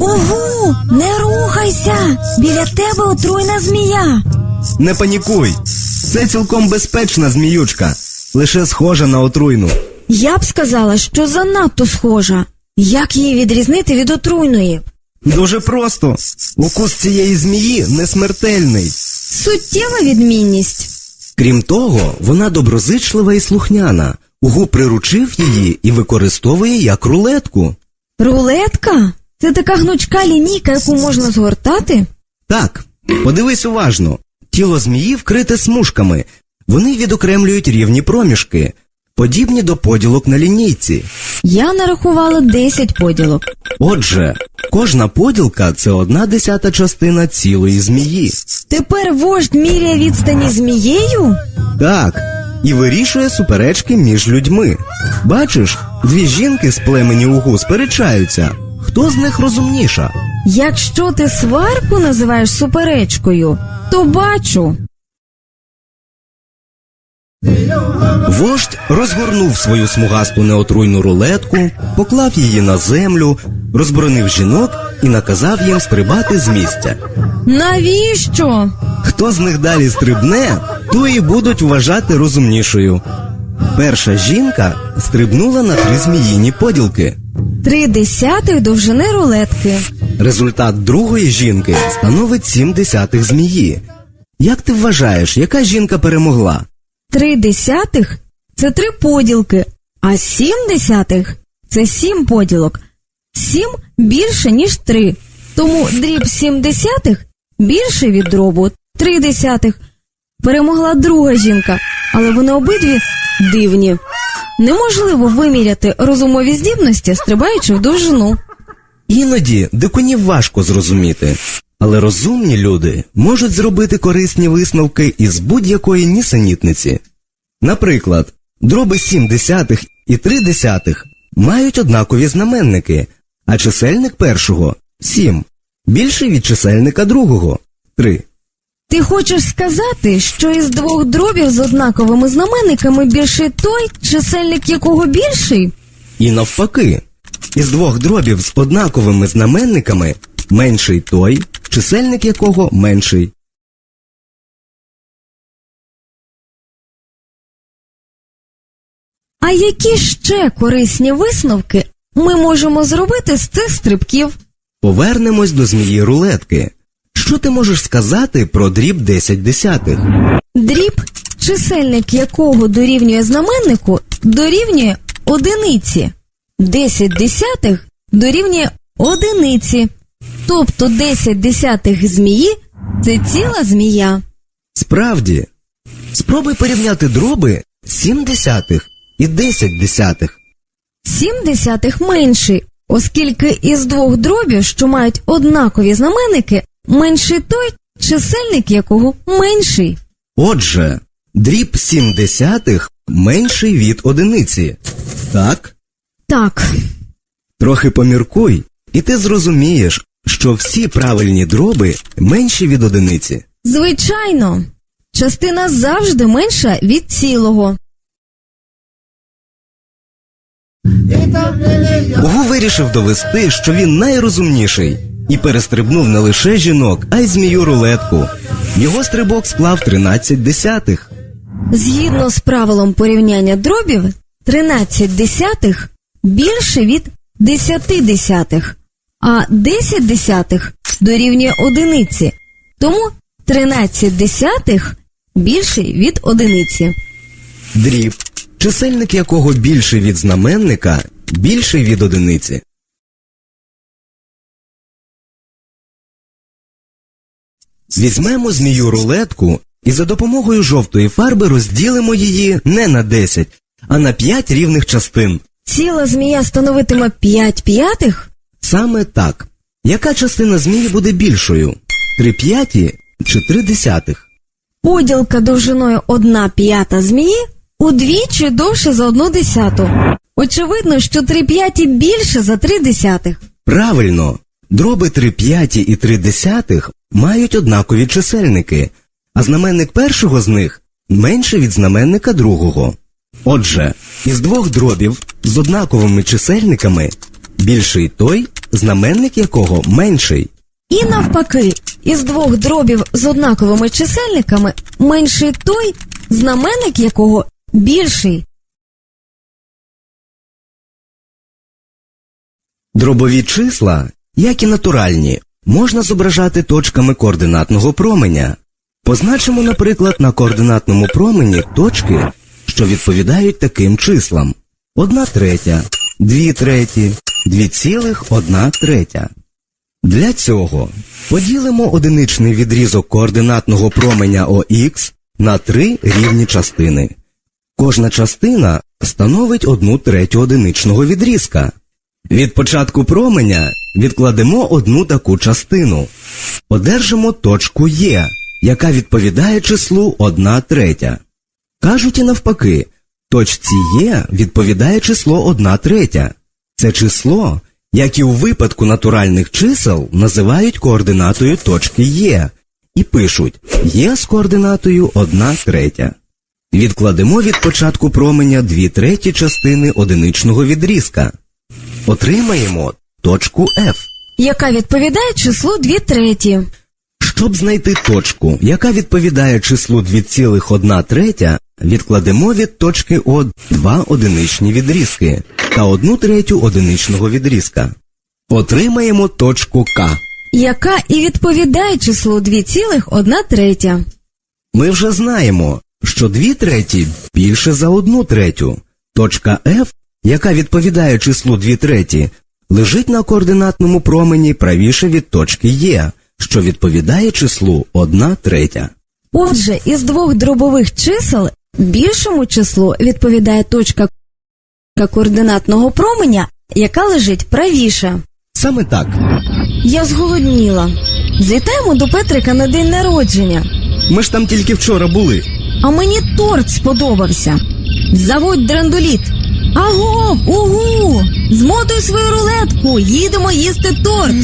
Ого, не рухайся! Біля тебе отруйна змія. Не панікуй. Це цілком безпечна зміючка, лише схожа на отруйну. Я б сказала, що занадто схожа. Як її відрізнити від отруйної? Дуже просто. Укус цієї змії не смертельний. Суттєва відмінність. Крім того, вона доброзичлива і слухняна. Угу приручив її і використовує як рулетку. Рулетка? Це така гнучка лінійка, яку можна згортати? Так, подивись уважно. Тіло змії вкрите смужками. Вони відокремлюють рівні проміжки, подібні до поділок на лінійці. Я нарахувала 10 поділок. Отже, кожна поділка це одна десята частина цілої змії. Тепер вождь міряє відстані змією? Так, і вирішує суперечки між людьми. Бачиш, дві жінки з племені Угу сперечаються. Хто з них розумніша? Якщо ти сварку називаєш суперечкою, то бачу. Вождь розгорнув свою смугасту неотруйну рулетку, поклав її на землю, розборонив жінок і наказав їм стрибати з місця. Навіщо? Хто з них далі стрибне, то і будуть вважати розумнішою. Перша жінка стрибнула на три зміїні поділки. Три десятих довжини рулетки. Результат другої жінки становить сім десятих змії. Як ти вважаєш, яка жінка перемогла? Три десятих це три поділки, а сім десятих це сім поділок. Сім більше, ніж три. Тому дріб сім десятих більше від дробу три десятих. Перемогла друга жінка, але вони обидві дивні. Неможливо виміряти розумові здібності, стрибаючи в довжину. Іноді дикунів важко зрозуміти, але розумні люди можуть зробити корисні висновки із будь-якої нісенітниці. Наприклад, дроби 7 десятих і 3 десятих мають однакові знаменники, а чисельник першого 7, більший від чисельника другого 3. Ти хочеш сказати, що із двох дробів з однаковими знаменниками більший той, чисельник якого більший? І навпаки, із двох дробів з однаковими знаменниками менший той, чисельник якого менший. А які ще корисні висновки ми можемо зробити з цих стрибків? Повернемось до змії рулетки. Що ти можеш сказати про дріб 10 десятих? Дріб, чисельник якого дорівнює знаменнику, дорівнює одиниці. 10 десятих дорівнює одиниці. Тобто 10 десятих змії це ціла змія. Справді, спробуй порівняти дроби 7 десятих і 10 десятих. 7 десятих менший, оскільки із двох дробів, що мають однакові знаменники, менший той, чисельник якого менший. Отже, дріб 7 десятих менший від одиниці. Так? Так, Трохи поміркуй, і ти зрозумієш, що всі правильні дроби менші від одиниці. звичайно, частина завжди менша від цілого. Угу вирішив довести, що він найрозумніший, і перестрибнув не лише жінок, а й змію рулетку. Його стрибок склав 13 десятих. Згідно з правилом порівняння дробів, 13 десятих більше від 10 десятих, а 10 десятих дорівнює одиниці, тому 13 десятих більше від одиниці. Дріб, чисельник якого більший від знаменника, більший від одиниці. Візьмемо змію рулетку і за допомогою жовтої фарби розділимо її не на 10, а на 5 рівних частин. Ціла змія становитиме 5 п'ятих? Саме так. Яка частина змії буде більшою? Три п'яті чи три десятих? Поділка довжиною 1 п'ята змії удвічі довше за 1 десяту. Очевидно, що 3 п'яті більше за 3 десятих. Правильно, дроби 3 п'яті і 3 десятих мають однакові чисельники, а знаменник першого з них менше від знаменника другого. Отже, із двох дробів з однаковими чисельниками більший той, знаменник якого менший. І навпаки, із двох дробів з однаковими чисельниками менший той, знаменник якого більший. Дробові числа, як і натуральні, можна зображати точками координатного променя. Позначимо, наприклад, на координатному промені точки, що відповідають таким числам. 1 третя, 2 треті, 2,1 третя. Для цього поділимо одиничний відрізок координатного променя ОХ на три рівні частини. Кожна частина становить одну третю одиничного відрізка. Від початку променя відкладемо одну таку частину. Одержимо точку Є, яка відповідає числу 1 третя. Кажуть і навпаки, точці Є відповідає число 1 третя. Це число, як і у випадку натуральних чисел, називають координатою точки Є і пишуть Є з координатою 1 третя. Відкладемо від початку променя 2 треті частини одиничного відрізка. Отримаємо точку F. яка відповідає числу 2 треті. Щоб знайти точку, яка відповідає числу 2,1 третя, відкладемо від точки О два одиничні відрізки та 1 третю одиничного відрізка. Отримаємо точку К. яка і відповідає числу 2,1 третя. Ми вже знаємо, що 2 треті більше за 1 третю. Точка F, яка відповідає числу 2 треті, лежить на координатному промені правіше від точки Є, що відповідає числу 1 третя. Отже, із двох дробових чисел більшому числу відповідає точка координатного променя, яка лежить правіше. Саме так. Я зголодніла. Злітаємо до Петрика на день народження. Ми ж там тільки вчора були. А мені торт сподобався. Заводь драндуліт. Аго, угу! Змотуй свою рулетку, їдемо їсти торт.